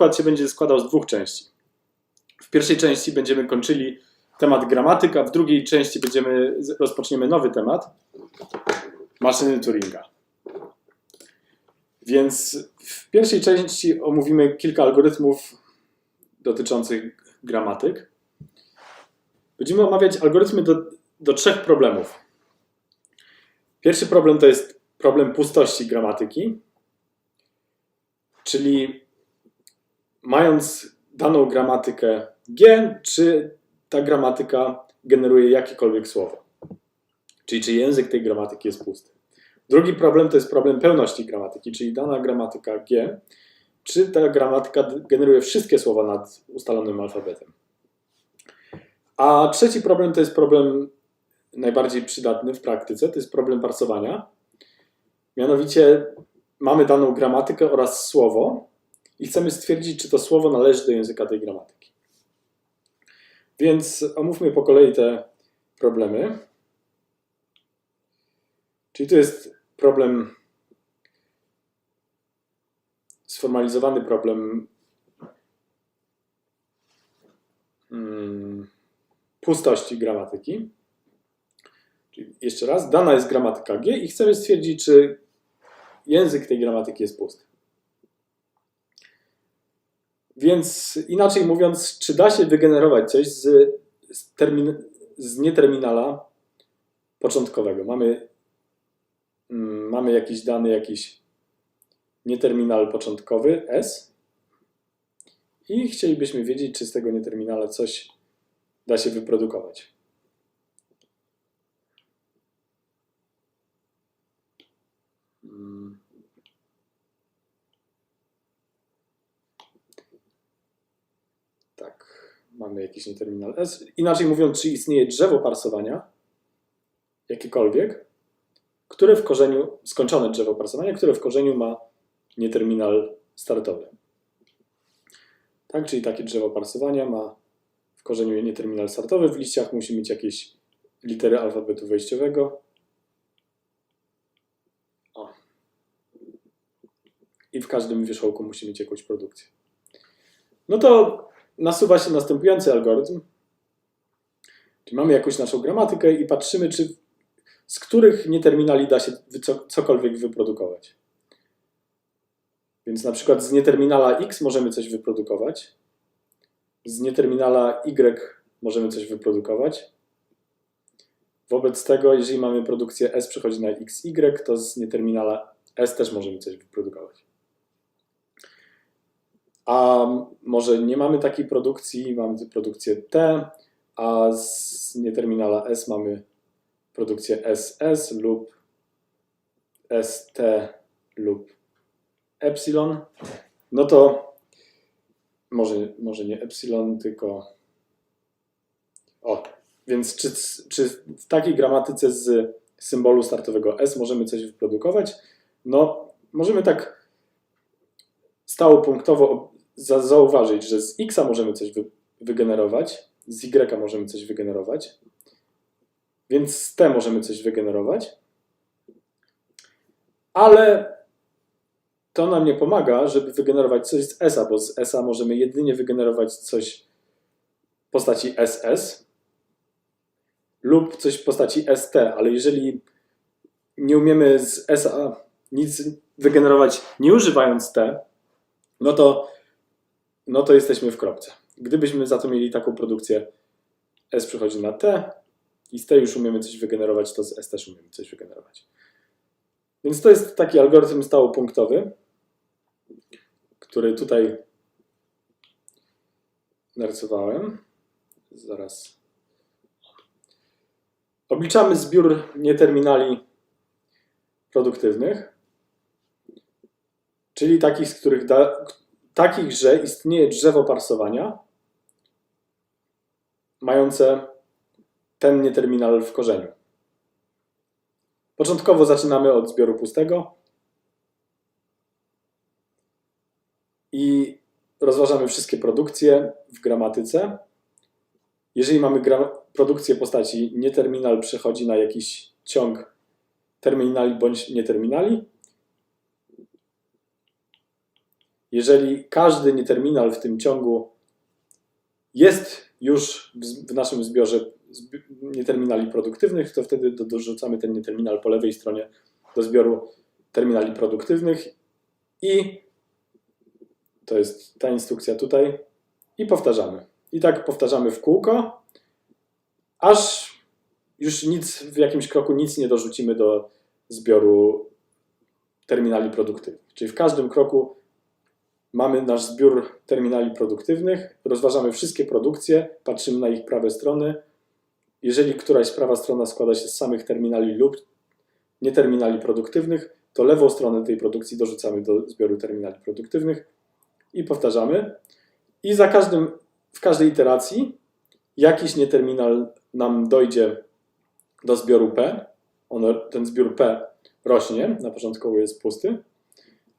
wykład się będzie składał z dwóch części. W pierwszej części będziemy kończyli temat gramatyk, a w drugiej części będziemy, rozpoczniemy nowy temat maszyny Turinga. Więc w pierwszej części omówimy kilka algorytmów dotyczących gramatyk. Będziemy omawiać algorytmy do, do trzech problemów. Pierwszy problem to jest problem pustości gramatyki, czyli mając daną gramatykę G, czy ta gramatyka generuje jakiekolwiek słowo. Czyli czy język tej gramatyki jest pusty. Drugi problem to jest problem pełności gramatyki, czyli dana gramatyka G, czy ta gramatyka generuje wszystkie słowa nad ustalonym alfabetem. A trzeci problem to jest problem najbardziej przydatny w praktyce, to jest problem parsowania. Mianowicie mamy daną gramatykę oraz słowo i chcemy stwierdzić, czy to słowo należy do języka tej gramatyki. Więc omówmy po kolei te problemy. Czyli tu jest problem, sformalizowany problem hmm, pustości gramatyki. Czyli jeszcze raz, dana jest gramatyka G i chcemy stwierdzić, czy język tej gramatyki jest pusty. Więc inaczej mówiąc, czy da się wygenerować coś z, z, termin, z nieterminala początkowego? Mamy, mm, mamy jakiś dany, jakiś nieterminal początkowy S i chcielibyśmy wiedzieć, czy z tego nieterminala coś da się wyprodukować. Mm. Tak, mamy jakiś nieterminal S. Inaczej mówiąc, czy istnieje drzewo parsowania, jakiekolwiek, które w korzeniu, skończone drzewo parsowania, które w korzeniu ma nieterminal startowy. Tak, czyli takie drzewo parsowania ma w korzeniu nieterminal startowy, w liściach musi mieć jakieś litery alfabetu wejściowego. O. I w każdym wierzchołku musi mieć jakąś produkcję. No to nasuwa się następujący algorytm. Czyli mamy jakąś naszą gramatykę i patrzymy, czy z których nieterminali da się co, cokolwiek wyprodukować. Więc na przykład z nieterminala x możemy coś wyprodukować, z nieterminala y możemy coś wyprodukować. Wobec tego, jeżeli mamy produkcję s przechodzi na xy, to z nieterminala s też możemy coś wyprodukować. A może nie mamy takiej produkcji, mamy produkcję t, a z nieterminala s mamy produkcję ss lub st lub epsilon, no to może, może nie epsilon, tylko o, więc czy, czy w takiej gramatyce z symbolu startowego S możemy coś wyprodukować? No, możemy tak stałopunktowo zauważyć, że z X możemy coś wy, wygenerować, z Y możemy coś wygenerować, więc z T możemy coś wygenerować, ale to nam nie pomaga, żeby wygenerować coś z S, bo z S możemy jedynie wygenerować coś w postaci SS lub coś w postaci ST, ale jeżeli nie umiemy z SA nic wygenerować nie używając T, no to, no to jesteśmy w kropce. Gdybyśmy za to mieli taką produkcję S przechodzi na T i z T już umiemy coś wygenerować, to z S też umiemy coś wygenerować. Więc to jest taki algorytm stałopunktowy, który tutaj narysowałem. Zaraz. Obliczamy zbiór nieterminali produktywnych, czyli takich, z których da, takich, że istnieje drzewo parsowania mające ten nieterminal w korzeniu. Początkowo zaczynamy od zbioru pustego i rozważamy wszystkie produkcje w gramatyce. Jeżeli mamy produkcję postaci nieterminal przechodzi na jakiś ciąg terminali bądź nieterminali, jeżeli każdy nieterminal w tym ciągu jest już w, naszym zbiorze zbi- nieterminali produktywnych, to wtedy do, dorzucamy ten nieterminal po lewej stronie do zbioru terminali produktywnych i to jest ta instrukcja tutaj i powtarzamy. I tak powtarzamy w kółko, aż już nic w jakimś kroku nic nie dorzucimy do zbioru terminali produktywnych. Czyli w każdym kroku mamy nasz zbiór terminali produktywnych, rozważamy wszystkie produkcje, patrzymy na ich prawe strony. Jeżeli któraś prawa strona składa się z samych terminali lub nieterminali produktywnych, to lewą stronę tej produkcji dorzucamy do zbioru terminali produktywnych i powtarzamy. I za każdym, w każdej iteracji jakiś nieterminal nam dojdzie do zbioru P. On, ten zbiór P rośnie, na początku jest pusty.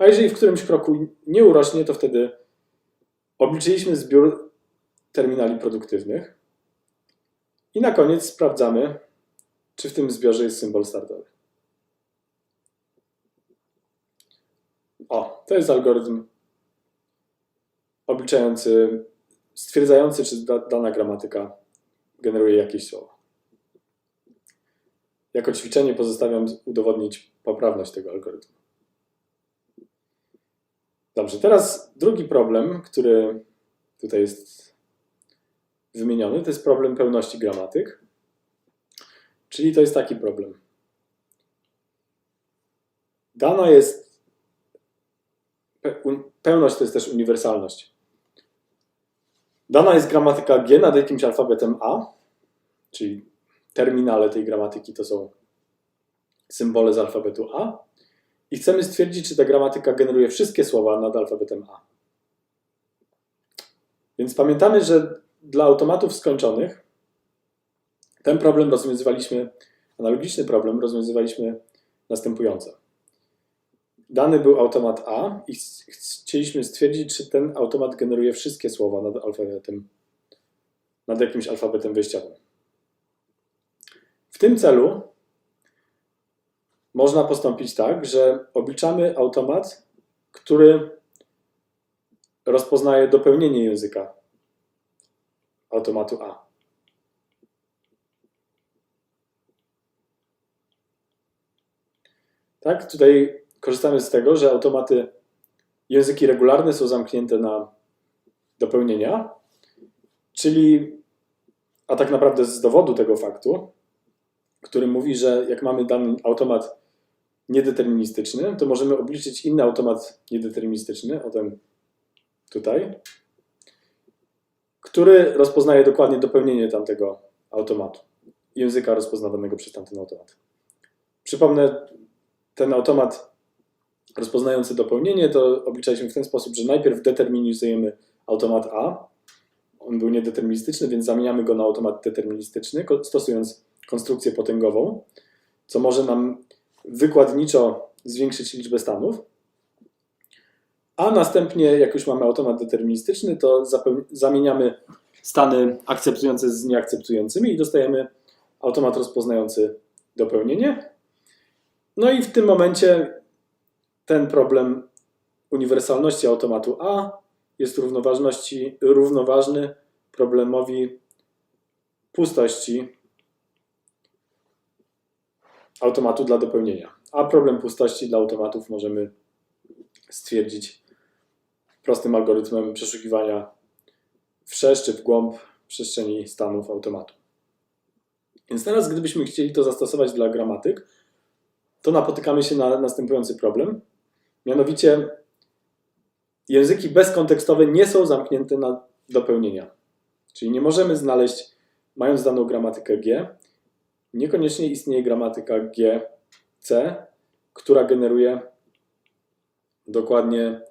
A jeżeli w którymś kroku nie urośnie, to wtedy obliczyliśmy zbiór terminali produktywnych. I na koniec sprawdzamy, czy w tym zbiorze jest symbol startowy. O, to jest algorytm obliczający, stwierdzający, czy da, dana gramatyka generuje jakieś słowa. Jako ćwiczenie pozostawiam udowodnić poprawność tego algorytmu. Dobrze, teraz drugi problem, który tutaj jest wymieniony, to jest problem pełności gramatyk. Czyli to jest taki problem. Dana jest. Pełność to jest też uniwersalność. Dana jest gramatyka G nad jakimś alfabetem A, czyli terminale tej gramatyki to są symbole z alfabetu A. I chcemy stwierdzić, czy ta gramatyka generuje wszystkie słowa nad alfabetem A. Więc pamiętamy, że dla automatów skończonych ten problem rozwiązywaliśmy, analogiczny problem rozwiązywaliśmy następująco. Dany był automat A i ch- chcieliśmy stwierdzić, czy ten automat generuje wszystkie słowa nad alfabetem, nad jakimś alfabetem wyjściowym. W tym celu można postąpić tak, że obliczamy automat, który rozpoznaje dopełnienie języka automatu A. Tak, tutaj korzystamy z tego, że automaty, języki regularne są zamknięte na dopełnienia, czyli, a tak naprawdę z dowodu tego faktu, który mówi, że jak mamy dany automat niedeterministyczny, to możemy obliczyć inny automat niedeterministyczny, o ten tutaj, który rozpoznaje dokładnie dopełnienie tamtego automatu, języka rozpoznawanego przez tamten automat. Przypomnę, ten automat rozpoznający dopełnienie to obliczaliśmy w ten sposób, że najpierw determinizujemy automat A, on był niedeterministyczny, więc zamieniamy go na automat deterministyczny, stosując konstrukcję potęgową, co może nam wykładniczo zwiększyć liczbę stanów. A następnie, jak już mamy automat deterministyczny, to zamieniamy stany akceptujące z nieakceptującymi i dostajemy automat rozpoznający dopełnienie. No i w tym momencie ten problem uniwersalności automatu A jest równoważności, równoważny problemowi pustości automatu dla dopełnienia. A problem pustości dla automatów możemy stwierdzić prostym algorytmem przeszukiwania wszerz czy w głąb przestrzeni stanów automatu. Więc teraz, gdybyśmy chcieli to zastosować dla gramatyk, to napotykamy się na następujący problem. Mianowicie języki bezkontekstowe nie są zamknięte na dopełnienia. Czyli nie możemy znaleźć, mając daną gramatykę G, niekoniecznie istnieje gramatyka GC, która generuje dokładnie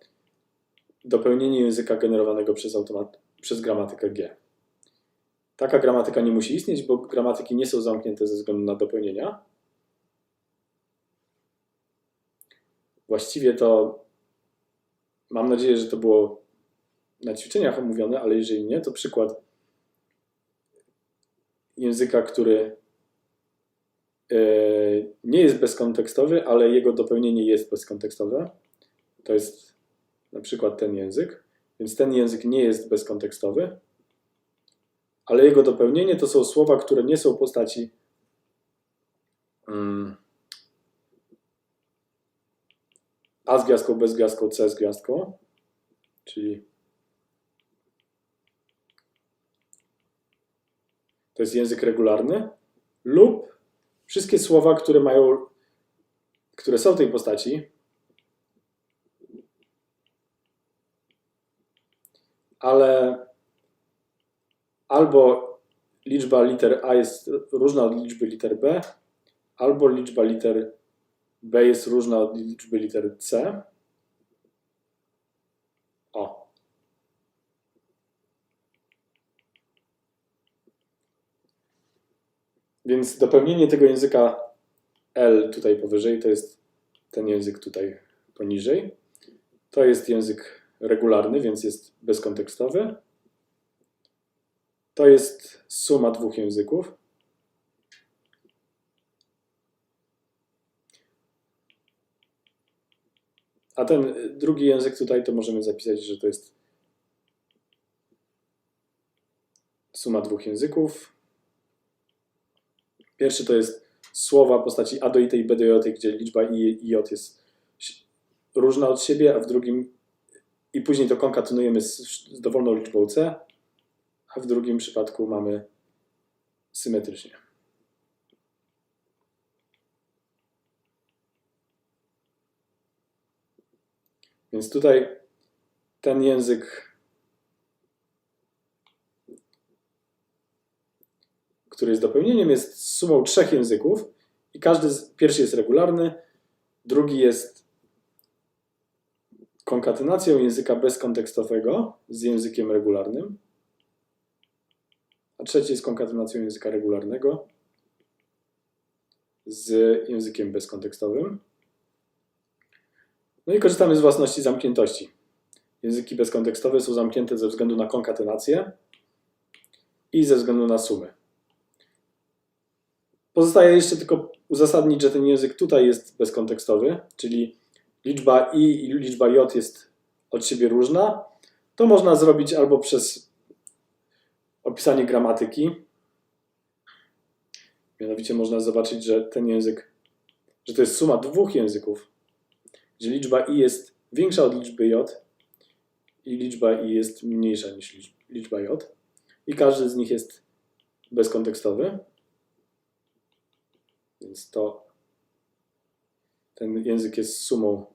dopełnienie języka generowanego przez, automat, przez gramatykę G. Taka gramatyka nie musi istnieć, bo gramatyki nie są zamknięte ze względu na dopełnienia. Właściwie to mam nadzieję, że to było na ćwiczeniach omówione, ale jeżeli nie, to przykład języka, który nie jest bezkontekstowy, ale jego dopełnienie jest bezkontekstowe. To jest na przykład ten język, więc ten język nie jest bezkontekstowy, ale jego dopełnienie to są słowa, które nie są w postaci mm, A z gwiazdką, bez gwiazdką, C z gwiazdką, czyli to jest język regularny, lub wszystkie słowa, które mają, które są w tej postaci, ale albo liczba liter A jest różna od liczby liter B, albo liczba liter B jest różna od liczby liter C. O. Więc dopełnienie tego języka L tutaj powyżej to jest ten język tutaj poniżej. To jest język regularny, więc jest bezkontekstowy. To jest suma dwóch języków. A ten drugi język tutaj to możemy zapisać, że to jest suma dwóch języków. Pierwszy to jest słowa postaci A do IT i B do J, gdzie liczba I i J jest różna od siebie, a w drugim i później to konkatenujemy z, z dowolną liczbą C, a w drugim przypadku mamy symetrycznie. Więc tutaj ten język, który jest dopełnieniem, jest sumą trzech języków i każdy z, pierwszy jest regularny, drugi jest konkatenacją języka bezkontekstowego z językiem regularnym, a trzeci jest konkatenacją języka regularnego z językiem bezkontekstowym. No i korzystamy z własności zamkniętości. Języki bezkontekstowe są zamknięte ze względu na konkatenację i ze względu na sumy. Pozostaje jeszcze tylko uzasadnić, że ten język tutaj jest bezkontekstowy, czyli liczba i i liczba j jest od siebie różna. To można zrobić albo przez opisanie gramatyki. Mianowicie można zobaczyć, że ten język, że to jest suma dwóch języków, gdzie liczba i jest większa od liczby j i liczba i jest mniejsza niż liczba j. I każdy z nich jest bezkontekstowy. Więc to ten język jest sumą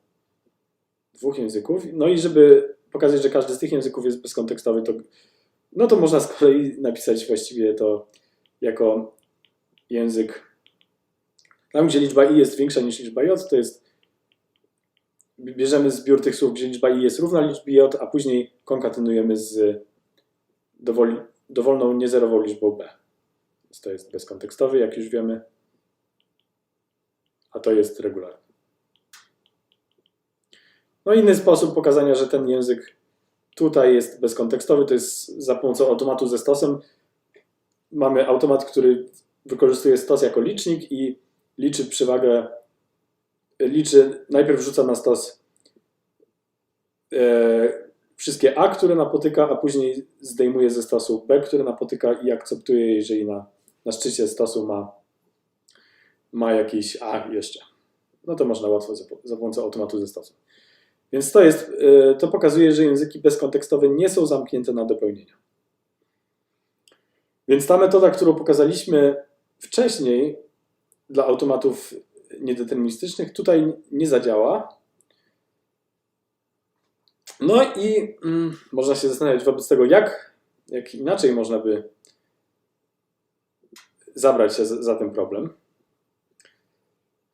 dwóch języków. No i żeby pokazać, że każdy z tych języków jest bezkontekstowy, to, no to można z kolei napisać właściwie to jako język. Tam, gdzie liczba i jest większa niż liczba j, to jest bierzemy zbiór tych słów, gdzie liczba i jest równa liczbie j, a później konkatenujemy z dowoli, dowolną niezerową liczbą b. Więc to jest bezkontekstowy, jak już wiemy, a to jest regularny. No inny sposób pokazania, że ten język tutaj jest bezkontekstowy, to jest za pomocą automatu ze stosem. Mamy automat, który wykorzystuje stos jako licznik i liczy przewagę liczy, najpierw rzuca na stos e, wszystkie A, które napotyka, a później zdejmuje ze stosu B, które napotyka i akceptuje, jeżeli na, na szczycie stosu ma, ma jakiś A jeszcze. No to można łatwo za, pomocą automatu ze stosu. Więc to jest, e, to pokazuje, że języki bezkontekstowe nie są zamknięte na dopełnienia. Więc ta metoda, którą pokazaliśmy wcześniej dla automatów niedeterministycznych tutaj nie zadziała. No i mm, można się zastanawiać wobec tego, jak, jak inaczej można by zabrać się za, za ten problem.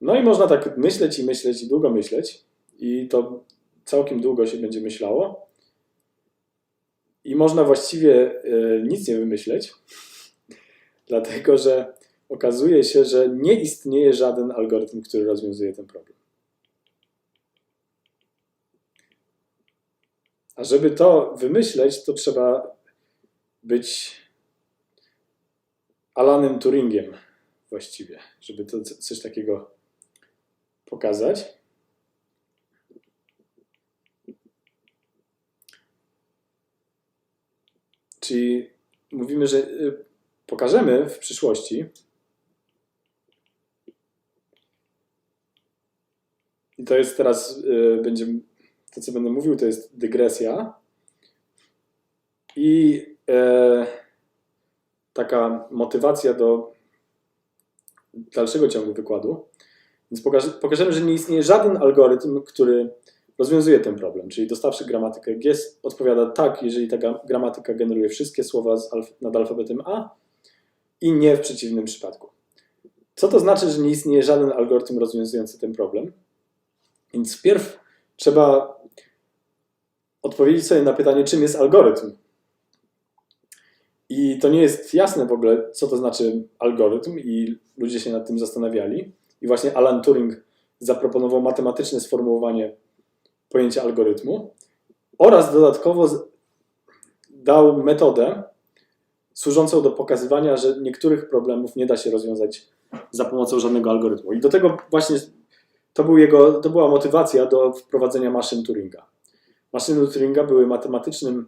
No i można tak myśleć i myśleć i długo myśleć i to całkiem długo się będzie myślało. I można właściwie y, nic nie wymyśleć, dlatego że okazuje się, że nie istnieje żaden algorytm, który rozwiązuje ten problem. A żeby to wymyśleć, to trzeba być Alanem Turingiem właściwie, żeby to coś takiego pokazać. Czyli mówimy, że y, pokażemy w przyszłości. I to jest teraz, y, będzie, to co będę mówił, to jest dygresja. I e, taka motywacja do dalszego ciągu wykładu. Więc pokaż, pokażemy, że nie istnieje żaden algorytm, który rozwiązuje ten problem. Czyli dostawszy gramatykę G odpowiada tak, jeżeli ta gra- gramatyka generuje wszystkie słowa alf- nad alfabetem A i nie w przeciwnym przypadku. Co to znaczy, że nie istnieje żaden algorytm rozwiązujący ten problem? Więc wpierw trzeba odpowiedzieć sobie na pytanie, czym jest algorytm. I to nie jest jasne w ogóle, co to znaczy algorytm, i ludzie się nad tym zastanawiali. I właśnie Alan Turing zaproponował matematyczne sformułowanie pojęcia algorytmu oraz dodatkowo dał metodę służącą do pokazywania, że niektórych problemów nie da się rozwiązać za pomocą żadnego algorytmu. I do tego właśnie to, był jego, to była motywacja do wprowadzenia maszyn Turinga. Maszyny Turinga były matematycznym,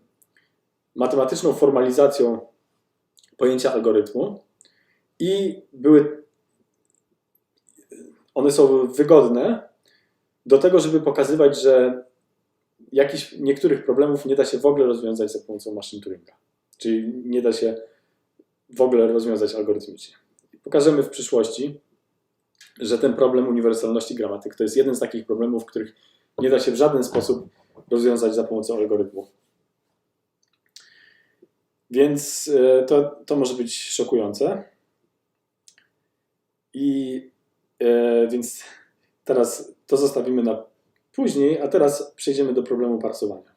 matematyczną formalizacją pojęcia algorytmu i były one są wygodne do tego, żeby pokazywać, że jakiś, niektórych problemów nie da się w ogóle rozwiązać za pomocą maszyn Turinga. Czyli nie da się w ogóle rozwiązać algorytmicznie. Pokażemy w przyszłości, że ten problem uniwersalności gramatyk to jest jeden z takich problemów, których nie da się w żaden sposób rozwiązać za pomocą algorytmu. Więc e, to, to może być szokujące. I więc teraz to zostawimy na później, a teraz przejdziemy do problemu parsowania.